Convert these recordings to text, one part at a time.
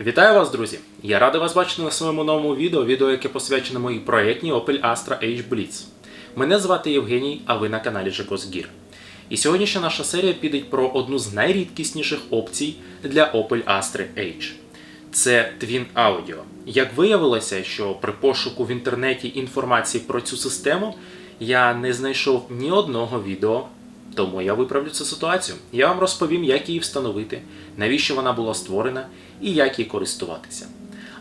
Вітаю вас, друзі! Я радий вас бачити на своєму новому відео, відео, яке посвячене моїй проєктній Opel Astra H Blitz. Мене звати Євгеній, а ви на каналі Жекос Gear. І сьогоднішня наша серія піде про одну з найрідкісніших опцій для Opel Astra H. Це Twin Audio. Як виявилося, що при пошуку в інтернеті інформації про цю систему я не знайшов ні одного відео тому я виправлю цю ситуацію. Я вам розповім, як її встановити, навіщо вона була створена і як їй користуватися.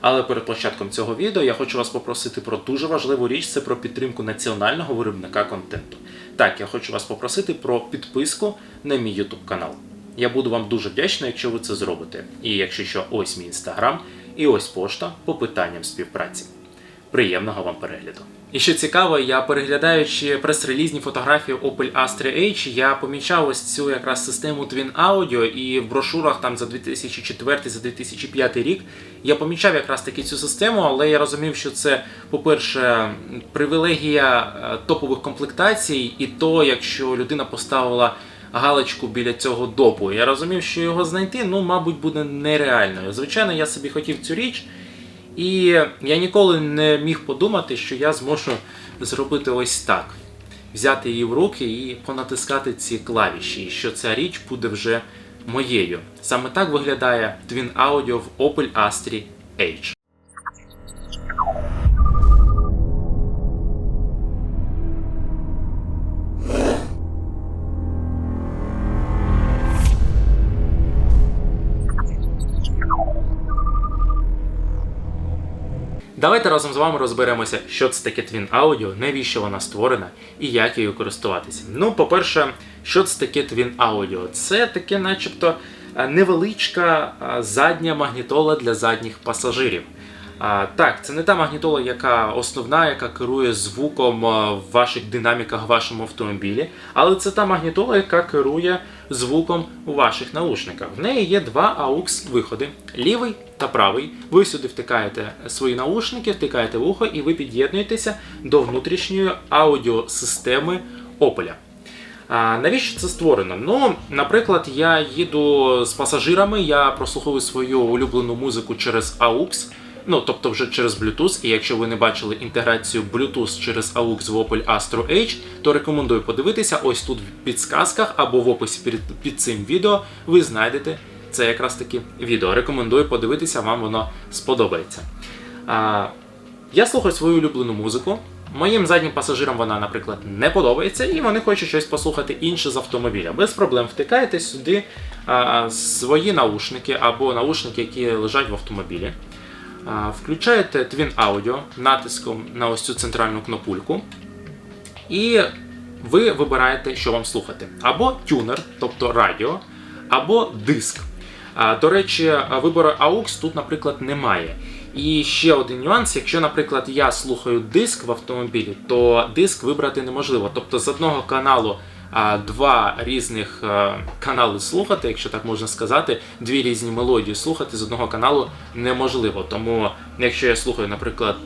Але перед початком цього відео я хочу вас попросити про дуже важливу річ це про підтримку національного виробника контенту. Так, я хочу вас попросити про підписку на мій YouTube канал. Я буду вам дуже вдячний, якщо ви це зробите. І якщо що, ось мій інстаграм і ось пошта по питанням співпраці. Приємного вам перегляду! І що цікаво, я переглядаючи прес-релізні фотографії Opel Astra H, я помічав ось цю якраз систему Twin Audio, і в брошурах там за 2004 за 2005 рік я помічав якраз таки цю систему, але я розумів, що це, по-перше, привілегія е, топових комплектацій, і то, якщо людина поставила галочку біля цього допу. Я розумів, що його знайти, ну, мабуть, буде нереальною. Звичайно, я собі хотів цю річ. І я ніколи не міг подумати, що я зможу зробити ось так: взяти її в руки і понатискати ці клавіші, і що ця річ буде вже моєю. Саме так виглядає Twin Audio в Opel Astra H. Давайте разом з вами розберемося, що це таке Twin Audio, навіщо вона створена і як її користуватися. Ну, по-перше, що це таке Twin Audio? Це таке, начебто, е, невеличка е, задня магнітола для задніх пасажирів. А, Так, це не та магнітола, яка основна, яка керує звуком в ваших динаміках в вашому автомобілі, але це та магнітола, яка керує звуком у ваших наушниках. В неї є два AUX виходи: лівий та правий. Ви сюди втикаєте свої наушники, втикаєте вухо, і ви під'єднуєтеся до внутрішньої аудіосистеми Opel. А навіщо це створено? Ну, наприклад, я їду з пасажирами, я прослуховую свою улюблену музику через AUX. Ну, тобто вже через Bluetooth, і якщо ви не бачили інтеграцію Bluetooth через AUX в Opel Astra H, то рекомендую подивитися ось тут в підсказках або в описі під, під цим відео ви знайдете це якраз таки відео. Рекомендую подивитися, вам воно сподобається. А, Я слухаю свою улюблену музику. Моїм заднім пасажирам вона, наприклад, не подобається, і вони хочуть щось послухати інше з автомобіля. Без проблем втикаєте сюди а, свої наушники або наушники, які лежать в автомобілі. Включаєте Twin Audio натиском на ось цю центральну кнопульку, і ви вибираєте, що вам слухати. Або тюнер, тобто радіо, або диск. До речі, вибору AUX тут, наприклад, немає. І ще один нюанс: якщо, наприклад, я слухаю диск в автомобілі, то диск вибрати неможливо. Тобто з одного каналу два різних канали слухати, якщо так можна сказати, дві різні мелодії слухати з одного каналу неможливо. Тому, якщо я слухаю, наприклад,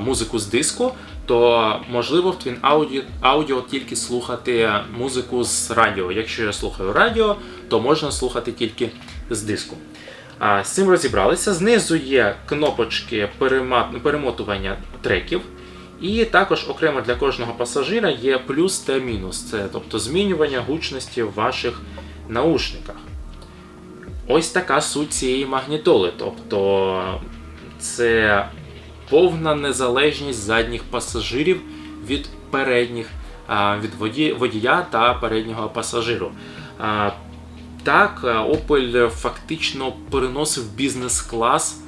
музику з диску, то можливо в Twin Audio, Audio тільки слухати музику з радіо. Якщо я слухаю радіо, то можна слухати тільки з диску. З цим розібралися. Знизу є кнопочки перемотування треків. І також окремо для кожного пасажира є плюс та мінус, це тобто змінювання гучності в ваших наушниках. Ось така суть цієї магнітоли. Тобто це повна незалежність задніх пасажирів від передніх, від водія та переднього пасажиру. Так, Opel фактично переносив бізнес-клас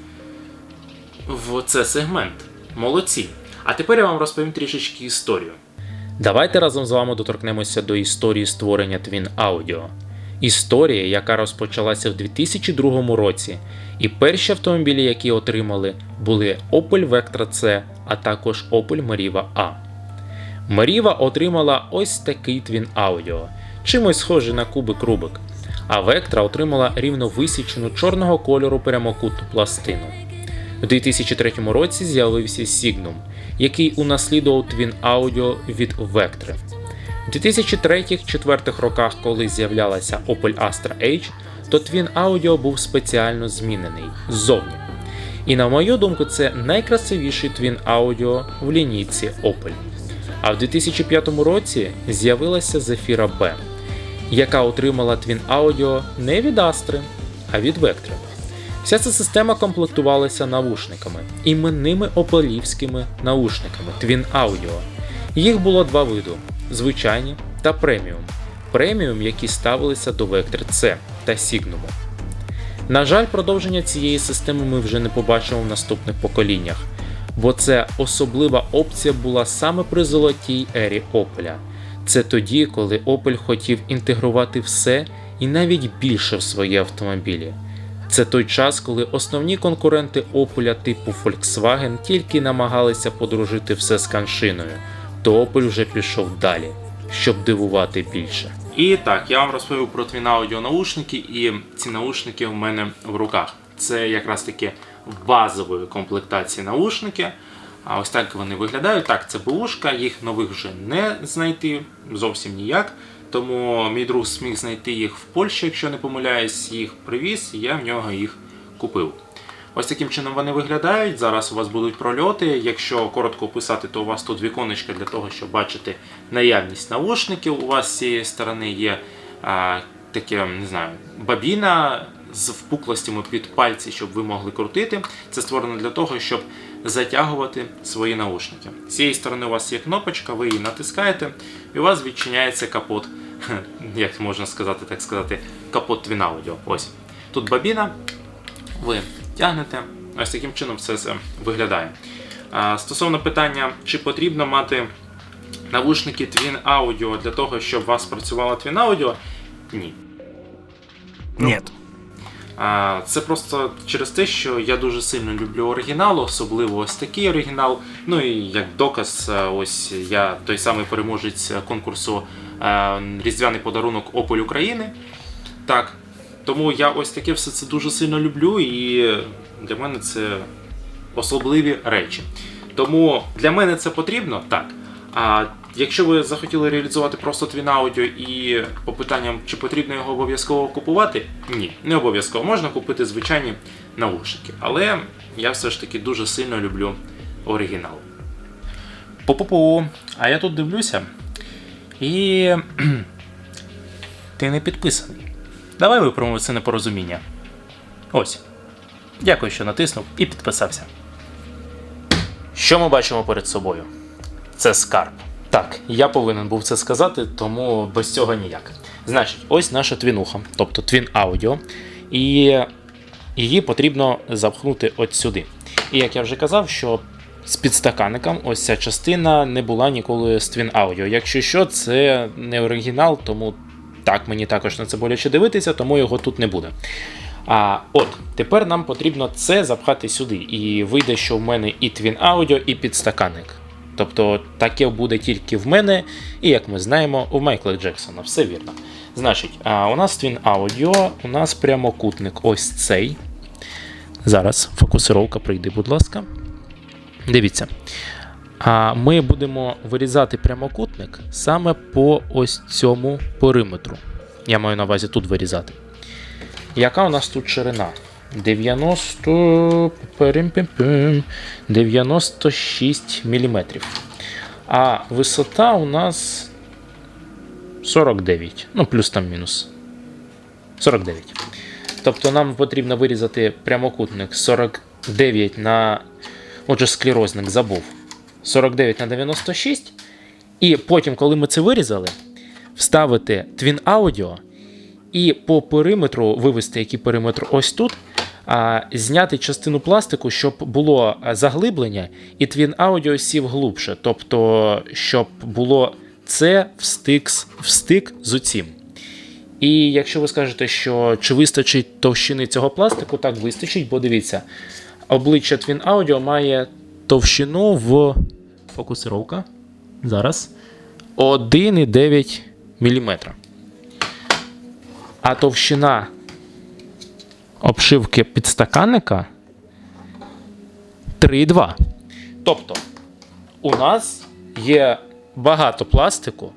в цей сегмент. Молодці. А тепер я вам розповім трішечки історію. Давайте разом з вами доторкнемося до історії створення Twin Audio. Історія, яка розпочалася в 2002 році, і перші автомобілі, які отримали, були Opel Vectra C, а також Opel Meriva A. Meriva отримала ось такий Twin Audio, чимось схожий на кубик Рубик, а Vectra отримала рівно висічену чорного кольору прямокутну пластину. У 2003 році з'явився Signum, який унаслідував Twin Audio від Vectra. У 2003-2004 роках, коли з'являлася Opel Astra H, то Twin Audio був спеціально змінений ззовні. І на мою думку, це найкрасивіший твін аудіо в лінійці Opel. А в 2005 році з'явилася Zafira B, яка отримала твін аудіо не від Astri, а від Vectra. Вся ця система комплектувалася навушниками, іменними опелівськими наушниками Twin Audio. Їх було два види: звичайні та преміум. Преміум, які ставилися до Vector C та Signum. На жаль, продовження цієї системи ми вже не побачимо в наступних поколіннях, бо це особлива опція була саме при золотій ері Opel. Це тоді, коли Opel хотів інтегрувати все і навіть більше в свої автомобілі. Це той час, коли основні конкуренти Opel типу Volkswagen тільки намагалися подружити все з каншиною, то Opel вже пішов далі, щоб дивувати більше. І так, я вам розповів про Twin Audio наушники, і ці наушники у мене в руках. Це якраз таки базової комплектації наушники. А ось так вони виглядають. Так, це бушка, їх нових вже не знайти зовсім ніяк. Тому мій друг зміг знайти їх в Польщі, якщо не помиляюсь, їх привіз, і я в нього їх купив. Ось таким чином вони виглядають. Зараз у вас будуть прольоти. Якщо коротко описати, то у вас тут віконечко для того, щоб бачити наявність навушників. У вас з цієї сторони є а, таке, не знаю, бабіна з впуклостями під пальці, щоб ви могли крутити. Це створено для того, щоб затягувати свої наушники. З цієї сторони у вас є кнопочка, ви її натискаєте, і у вас відчиняється капот, як можна сказати, так сказати, капот Twin Audio. Ось. Тут бабіна, ви тягнете. Ось таким чином все це виглядає. Стосовно питання, чи потрібно мати навушники Twin Audio для того, щоб у вас працювало Twin Audio? Ні. Нет. Це просто через те, що я дуже сильно люблю оригінал, особливо ось такий оригінал. Ну і як доказ, е, ось я той самий переможець конкурсу е, Різдвяний подарунок Opel України. Так. Тому я ось таке все це дуже сильно люблю, і для мене це особливі речі. Тому для мене це потрібно, так. А якщо ви захотіли реалізувати просто Twin Audio і по питанням, чи потрібно його обов'язково купувати, ні, не обов'язково. Можна купити звичайні наушники. Але я все ж таки дуже сильно люблю оригінал. Пу-пу-пу, а я тут дивлюся. І. Ти не підписаний. Давай виправимо це непорозуміння. Ось. Дякую, що натиснув і підписався. Що ми бачимо перед собою? Це скарб. Так, я повинен був це сказати, тому без цього ніяк. Значить, ось наша твінуха, тобто твін аудіо, і її потрібно запхнути от сюди. І як я вже казав, що з підстаканником ось ця частина не була ніколи з твін аудіо. Якщо що, це не оригінал, тому так мені також на це боляче дивитися, тому його тут не буде. А от тепер нам потрібно це запхати сюди. І вийде, що в мене і Twin Audio, і підстаканник. Тобто таке буде тільки в мене, і як ми знаємо, у Майкла Джексона. Все вірно. Значить, а у нас Twin Audio, у нас прямокутник ось цей. Зараз фокусировка прийде, будь ласка. Дивіться. А ми будемо вирізати прямокутник саме по ось цьому периметру. Я маю на увазі тут вирізати. Яка у нас тут ширина? 90... 96 мм. А висота у нас 49. Ну, плюс там мінус. 49. Тобто нам потрібно вирізати прямокутник 49 на. Отже, склерозник забув. 49 на 96. І потім, коли ми це вирізали, вставити Twin Audio і по периметру вивести який периметр ось тут, зняти частину пластику, щоб було заглиблення, і Twin Audio сів глубше. Тобто, щоб було це встик, встик з оцім. І якщо ви скажете, що чи вистачить товщини цього пластику, так вистачить, бо дивіться, обличчя Twin Audio має товщину в фокусировка. Зараз 1,9 мм. А товщина обшивки підстаканника 3,2. Тобто, у нас є багато пластику,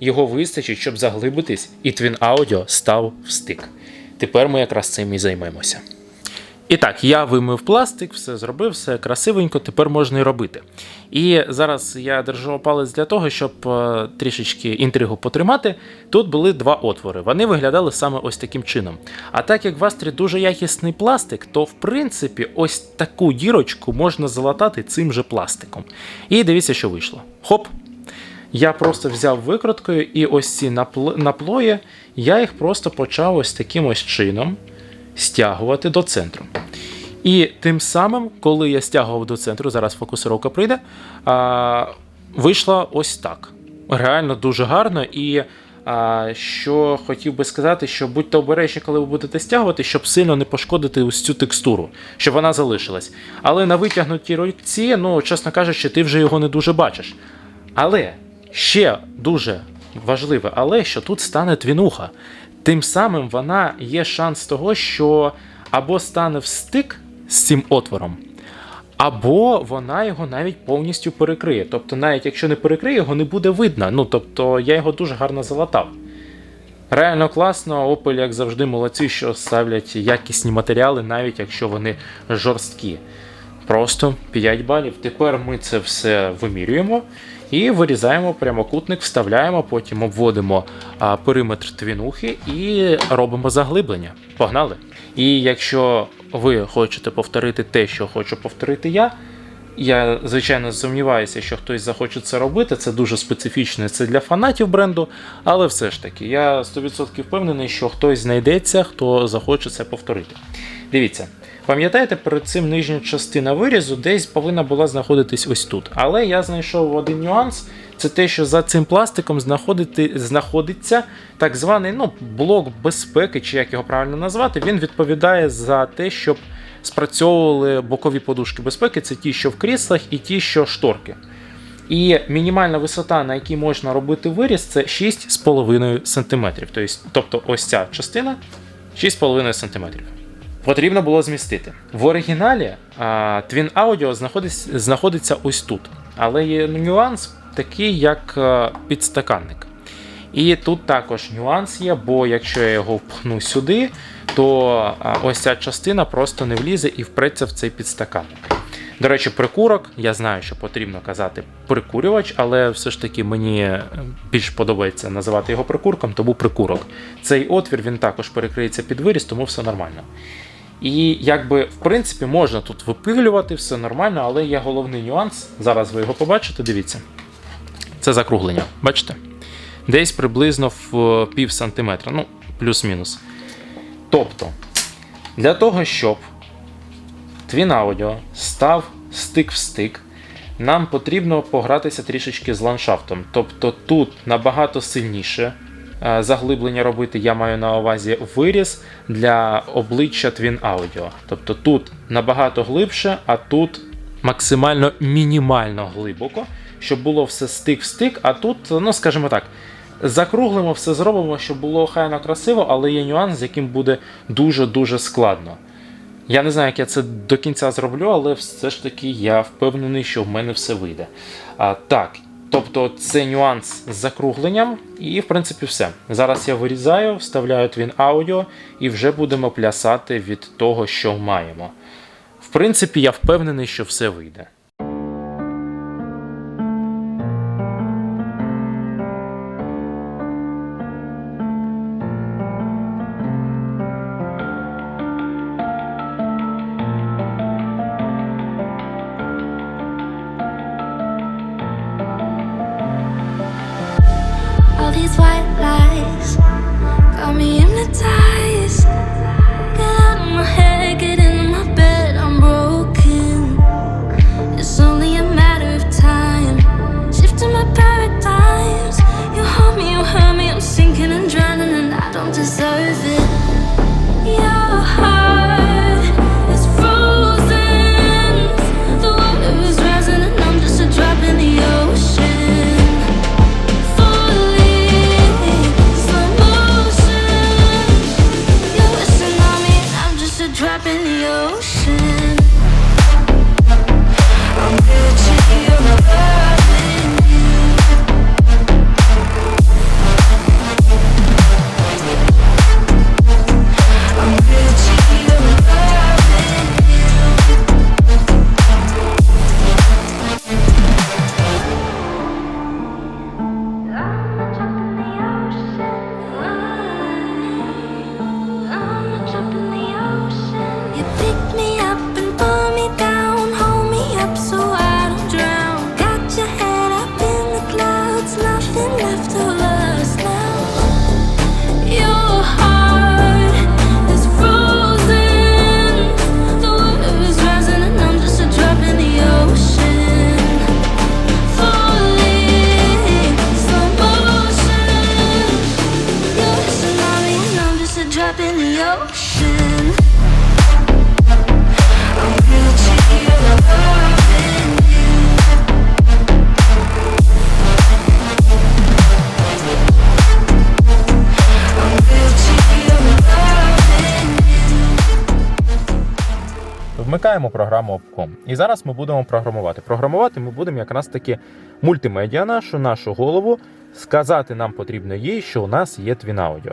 його вистачить, щоб заглибитись, і Twin Audio став в стик. Тепер ми якраз цим і займемося. І так, я вимив пластик, все зробив, все красивенько, тепер можна і робити. І зараз я держу палець для того, щоб е, трішечки інтригу потримати. Тут були два отвори. Вони виглядали саме ось таким чином. А так як в Астрі дуже якісний пластик, то в принципі ось таку дірочку можна залатати цим же пластиком. І дивіться, що вийшло. Хоп! Я просто взяв викруткою і ось ці напл- наплої, я їх просто почав ось таким ось чином стягувати до центру. І тим самим, коли я стягував до центру, зараз фокусировка прийде, а, вийшла ось так. Реально дуже гарно. І а, що хотів би сказати, що будьте обережні, коли ви будете стягувати, щоб сильно не пошкодити ось цю текстуру, щоб вона залишилась. Але на витягнутій руці, ну, чесно кажучи, ти вже його не дуже бачиш. Але ще дуже важливе, але що тут стане твінуха. Тим самим вона є шанс того, що або стане в стик з цим отвором, або вона його навіть повністю перекриє. Тобто, навіть якщо не перекриє, його не буде видно. Ну тобто я його дуже гарно залатав. Реально класно, Opel, як завжди, молодці, що ставлять якісні матеріали, навіть якщо вони жорсткі. Просто 5 балів. Тепер ми це все вимірюємо і вирізаємо прямокутник, вставляємо, потім обводимо периметр твінухи і робимо заглиблення. Погнали! І якщо ви хочете повторити те, що хочу повторити я, я, звичайно, сумніваюся, що хтось захоче це робити. Це дуже специфічно, це для фанатів бренду. Але все ж таки, я 100% впевнений, що хтось знайдеться, хто захоче це повторити. Дивіться, пам'ятаєте, перед цим нижня частина вирізу десь повинна була знаходитись ось тут. Але я знайшов один нюанс: це те, що за цим пластиком знаходити, знаходиться так званий ну, блок безпеки, чи як його правильно назвати. Він відповідає за те, щоб спрацьовували бокові подушки безпеки, це ті, що в кріслах, і ті, що шторки. І мінімальна висота, на якій можна робити виріз, це 6,5 см. Тобто ось ця частина 6,5 см. Потрібно було змістити. В оригіналі а, Twin Audio знаходиться, знаходиться ось тут. Але є нюанс такий, як підстаканник. І тут також нюанс є, бо якщо я його впхну сюди, то ось ця частина просто не влізе і впреться в цей підстаканник. До речі, прикурок, я знаю, що потрібно казати прикурювач, але все ж таки мені більш подобається називати його прикурком, тому прикурок. Цей отвір він також перекриється під виріз, тому все нормально. І якби в принципі можна тут випилювати, все нормально, але є головний нюанс. Зараз ви його побачите, дивіться. Це закруглення. Бачите? Десь приблизно в пів сантиметра, ну, плюс-мінус. Тобто, для того, щоб Twin Audio став стик в стик, нам потрібно погратися трішечки з ландшафтом. Тобто тут набагато сильніше е, заглиблення робити, я маю на увазі виріз для обличчя Twin Audio. Тобто тут набагато глибше, а тут максимально мінімально глибоко, щоб було все стик в стик, а тут, ну скажімо так. Закруглимо, все зробимо, щоб було хайно красиво, але є нюанс, з яким буде дуже-дуже складно. Я не знаю, як я це до кінця зроблю, але все ж таки я впевнений, що в мене все вийде. А, Так, тобто це нюанс з закругленням, і в принципі все. Зараз я вирізаю, вставляю твін аудіо і вже будемо плясати від того, що маємо. В принципі, я впевнений, що все вийде. І зараз ми будемо програмувати. Програмувати ми будемо якраз таки мультимедіа нашу, нашу голову. Сказати нам потрібно їй, що у нас є Twin Audio.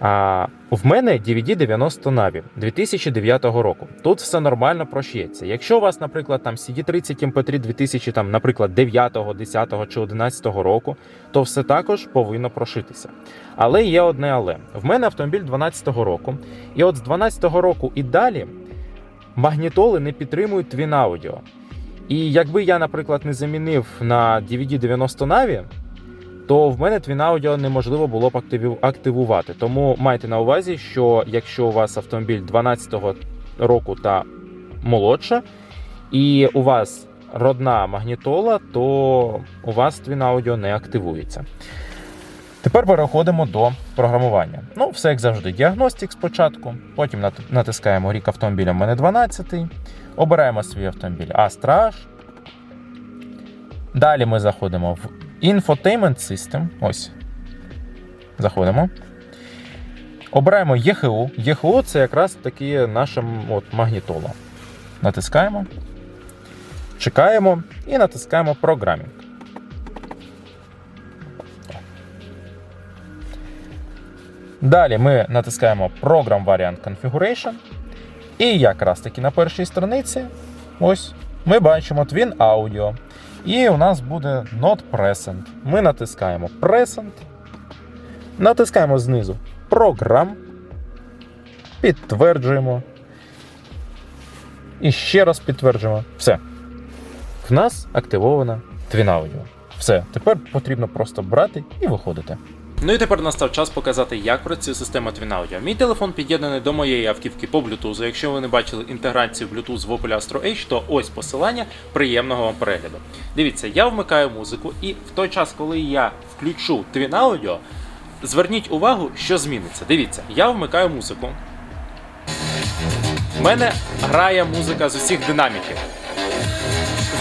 А, в мене DVD 90 Navi 2009 року. Тут все нормально прошиється. Якщо у вас, наприклад, там CD30 MP3 2000, там, наприклад, 9, 10 чи 11 року, то все також повинно прошитися. Але є одне але. В мене автомобіль 12 року, і от з 12 року і далі магнітоли не підтримують Twin Audio. І якби я, наприклад, не замінив на DVD 90 Navi, то в мене Twin Audio неможливо було б активувати. Тому майте на увазі, що якщо у вас автомобіль 12-го року та молодше, і у вас родна магнітола, то у вас Twin Audio не активується. Тепер переходимо до програмування. Ну, все як завжди, діагностик спочатку, потім натискаємо рік автомобіля в мене 12, обираємо свій автомобіль H. Далі ми заходимо в Infotainment System. Ось. Заходимо. Обираємо ЄХУ. ЄХУ це якраз таки наша м, от, магнітола. Натискаємо. Чекаємо і натискаємо Programming. Далі ми натискаємо Program Variant Configuration. І якраз таки на першій страниці ось ми бачимо Twin Audio. І у нас буде Not Present. Ми натискаємо Present. Натискаємо знизу Program. Підтверджуємо. І ще раз підтверджуємо. Все. В нас активована Twin Audio. Все, тепер потрібно просто брати і виходити. Ну і тепер настав час показати, як працює система Twin Audio. Мій телефон під'єднаний до моєї автівки по Bluetooth. Якщо ви не бачили інтеграцію Bluetooth в Opel Astra H, то ось посилання приємного вам перегляду. Дивіться, я вмикаю музику, і в той час, коли я включу Twin Audio, зверніть увагу, що зміниться. Дивіться, я вмикаю музику. В мене грає музика з усіх динаміків.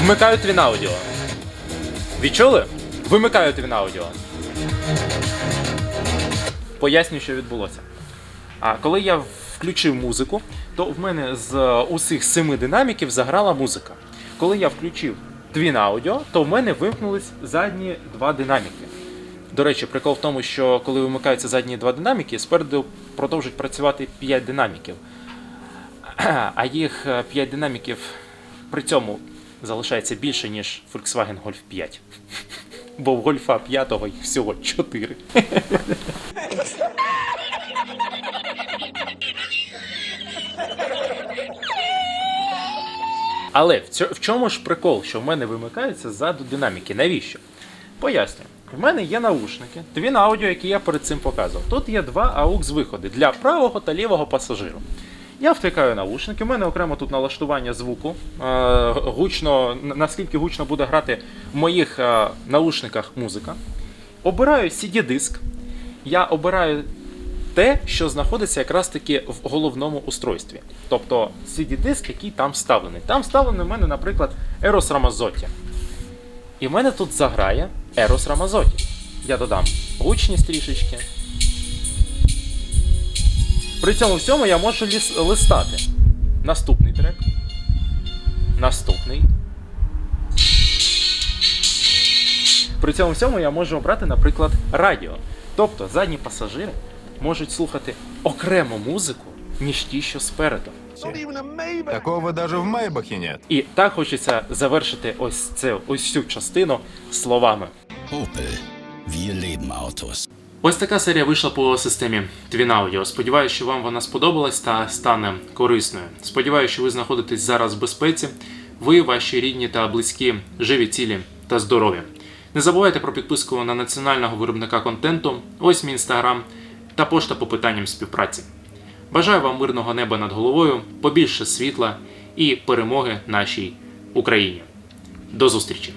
Вмикаю Twin Audio. Відчули? Вимикаю Twin Audio. Поясню, що відбулося. А коли я включив музику, то в мене з е, усіх семи динаміків заграла музика. Коли я включив Twin Audio, то в мене вимкнулись задні два динаміки. До речі, прикол в тому, що коли вимикаються задні два динаміки, спереду продовжують працювати 5 динаміків. А їх 5 динаміків при цьому залишається більше, ніж Volkswagen Golf 5. Бо в Гольфа 5 їх всього 4. Але в, цьо- в чому ж прикол, що в мене вимикаються ззаду динаміки? Навіщо? Поясню. В мене є наушники, дві на аудіо, які я перед цим показував. Тут є два AUX виходи для правого та лівого пасажиру. Я втикаю наушники, у мене окремо тут налаштування звуку. Е, гучно, наскільки гучно буде грати в моїх е, наушниках музика. Обираю CD-диск. Я обираю те, що знаходиться якраз таки в головному устройстві. Тобто CD-диск, який там вставлений. Там вставлений в мене, наприклад, Eros Ramazzotti. І в мене тут заграє Eros Ramazzotti. Я додам гучність трішечки. При цьому всьому я можу ліс- листати. Наступний трек. Наступний. При цьому всьому я можу обрати, наприклад, радіо. Тобто задні пасажири можуть слухати окрему музику, ніж ті, що спереду. Такого даже в Майбахе нет. І так хочеться завершити ось це, ось цю частину словами. Opel. Wir leben Autos. Ось така серія вийшла по системі Twin Audio. Сподіваюся, що вам вона сподобалась та стане корисною. Сподіваюся, що ви знаходитесь зараз в безпеці. Ви, ваші рідні та близькі, живі, цілі та здорові. Не забувайте про підписку на національного виробника контенту. Ось мій інстаграм та пошта по питанням співпраці. Бажаю вам мирного неба над головою, побільше світла і перемоги нашій Україні. До зустрічі!